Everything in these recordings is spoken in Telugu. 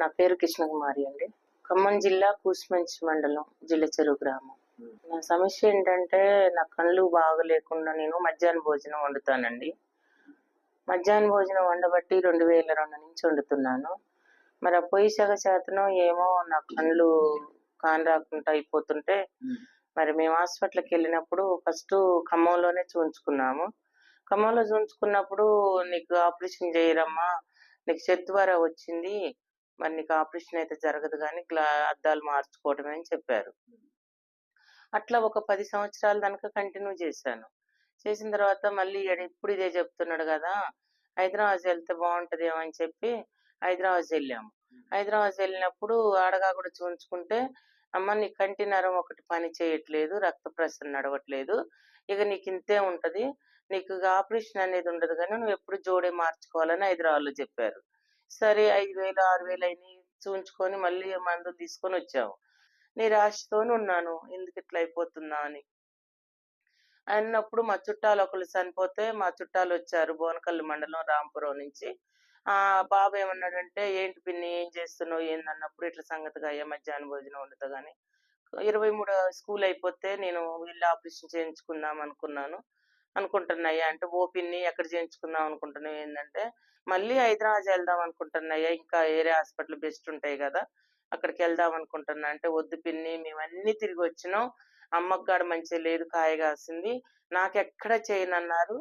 నా పేరు కృష్ణకుమారి అండి. ఖమ్మం జిల్లా కూసుమంచి మండలం జిల్లా చెరువు గ్రామం. నా సమస్య ఏంటంటే నా కళ్ళు బాగలేకుండా నేను మధ్యాహ్న భోజనం వండుతానండి. మధ్యాహ్న భోజనం వండబట్టి రెండు వేల రెండు నుంచి వండుతున్నాను. మరి ఆ పొయ్యి సగ శాతం ఏమో నా కళ్ళు కాని రాకుండా అయిపోతుంటే మరి మేము హాస్పిటల్కి వెళ్ళినప్పుడు ఫస్ట్ ఖమ్మంలోనే చూపించుకున్నాము ఖమ్మంలో చూపించుకున్నప్పుడు నీకు ఆపరేషన్ చేయరమ్మా నీకు చెత్తువార వచ్చింది మరి నీకు ఆపరేషన్ అయితే జరగదు కానీ గ్లా అద్దాలు మార్చుకోవడమే అని చెప్పారు. అట్లా ఒక పది సంవత్సరాల దాకా కంటిన్యూ చేశాను. చేసిన తర్వాత మళ్ళీ ఈడ ఇప్పుడు ఇదే చెప్తున్నాడు కదా హైదరాబాద్ వెళ్తే బాగుంటదేమో అని చెప్పి హైదరాబాద్ వెళ్ళాము. హైదరాబాద్ వెళ్ళినప్పుడు ఆడగా కూడా చూయించుకుంటే అమ్మ నీ కంటి నరం ఒకటి పని చేయట్లేదు రక్త ప్రసరణ నడవట్లేదు ఇక నీకు ఇంతే ఉంటది నీకు ఆపరేషన్ అనేది ఉండదు కానీ నువ్వు ఎప్పుడు జోడే మార్చుకోవాలని హైదరాబాద్లో చెప్పారు. సరే ఐదు వేలు ఆరు వేలు అయినాయి. చూయించుకొని మళ్ళీ మందులు తీసుకొని వచ్చాము నిరాశతోనే ఉన్నాను. ఎందుకు ఇట్లా అయిపోతుందా అని. అన్నప్పుడు మా చుట్టాలు ఒకళ్ళు చనిపోతే మా చుట్టాలు వచ్చారు బోనకల్లు మండలం రాంపురం నుంచి. ఆ బాబు ఏమన్నాడంటే ఏంటి పిన్ని ఏం చేస్తున్నావు? ఏందన్నప్పుడు ఇట్లా సంగతిగా అయ్యా మధ్యాహ్నం భోజనం ఉండదు కానీ ఇరవై మూడు స్కూల్ అయిపోతే నేను వీళ్ళు ఆపరేషన్ చేయించుకుందాం అనుకున్నాను. అనుకుంటున్నాయ్యా. అంటే ఓ పిన్ని ఎక్కడ చేయించుకుందాం అనుకుంటున్నావు ఏంటంటే మళ్ళీ హైదరాబాద్ వెళ్దాం అనుకుంటున్నాయ్యా. ఇంకా ఏరే హాస్పిటల్ బెస్ట్ ఉంటాయి కదా. అక్కడికి వెళ్దాం అనుకుంటున్నా. అంటే వద్దు పిన్ని మేము అన్ని తిరిగి వచ్చినాం. అమ్మకు కాడ మంచిగా లేదు కాయ కాసింది. నాకు ఎక్కడ చేయనన్నారు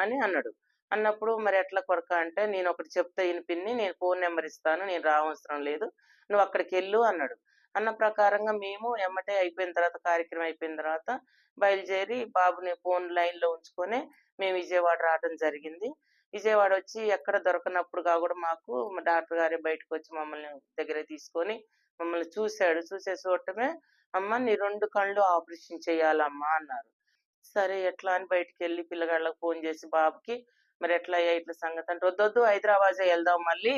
అని అన్నాడు. అన్నప్పుడు మరి ఎట్లా కొరక అంటే నేను ఒకటి చెప్తా ఈయన పిన్ని నేను ఫోన్ నెంబర్ ఇస్తాను నేను రావసరం లేదు. నువ్వు అక్కడికి వెళ్ళు అన్నాడు. అన్న ప్రకారంగా మేము ఎమ్మటే అయిపోయిన తర్వాత కార్యక్రమం అయిపోయిన తర్వాత బయలుదేరి బాబుని ఫోన్ లైన్లో ఉంచుకొని మేము విజయవాడ రావడం జరిగింది. విజయవాడ వచ్చి ఎక్కడ దొరకనప్పుడు కూడా మాకు డాక్టర్ గారే బయటకు వచ్చి మమ్మల్ని దగ్గర తీసుకొని మమ్మల్ని చూశాడు. చూసే చూడటమే అమ్మ నీ రెండు కళ్ళు ఆపరేషన్ చేయాలమ్మా అన్నారు. సరే ఎట్లా అని బయటికి వెళ్ళి పిల్లగాళ్ళకి ఫోన్ చేసి బాబుకి మరి ఎట్లా అయ్యా ఇట్లా సంగతి? అంటే వద్దొద్దు హైదరాబాద్ వెళ్దాం మళ్ళీ.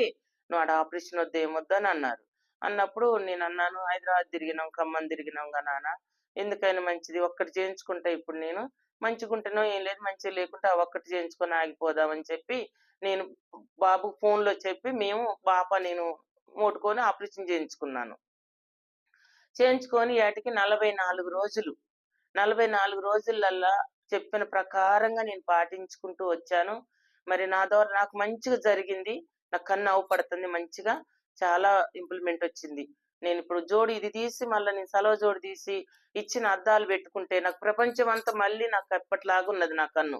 నువ్వు ఆడ ఆపరేషన్ వద్దు ఏమొద్దు అని అన్నారు. అన్నప్పుడు నేను అన్నాను హైదరాబాద్ తిరిగినాం ఖమ్మం తిరిగినాం గా నాన్న. ఎందుకైనా మంచిది ఒక్కటి చేయించుకుంటా ఇప్పుడు నేను మంచిగుంటేనో ఏం లేదు మంచిగా లేకుంటే ఒక్కటి చేయించుకొని ఆగిపోదామని చెప్పి నేను బాబు ఫోన్లో చెప్పి మేము పాప నేను ముట్టుకొని ఆపరేషన్ చేయించుకున్నాను. చేయించుకొని ఏటికి నలభై నాలుగు రోజులు నలభై నాలుగు రోజులల్లా చెప్పిన ప్రకారంగా నేను పాటించుకుంటూ వచ్చాను. మరి నా ద్వారా నాకు మంచిగా జరిగింది. నా కన్ను అవపడుతుంది మంచిగా. చాలా ఇంప్లిమెంట్ వచ్చింది. నేను ఇప్పుడు జోడి ఇది తీసి మళ్ళీ నేను సెలవు జోడి తీసి ఇచ్చిన అద్దాలు పెట్టుకుంటే నాకు ప్రపంచం అంతా మళ్ళీ నాకు ఎప్పటిలాగా ఉన్నది నా కన్ను.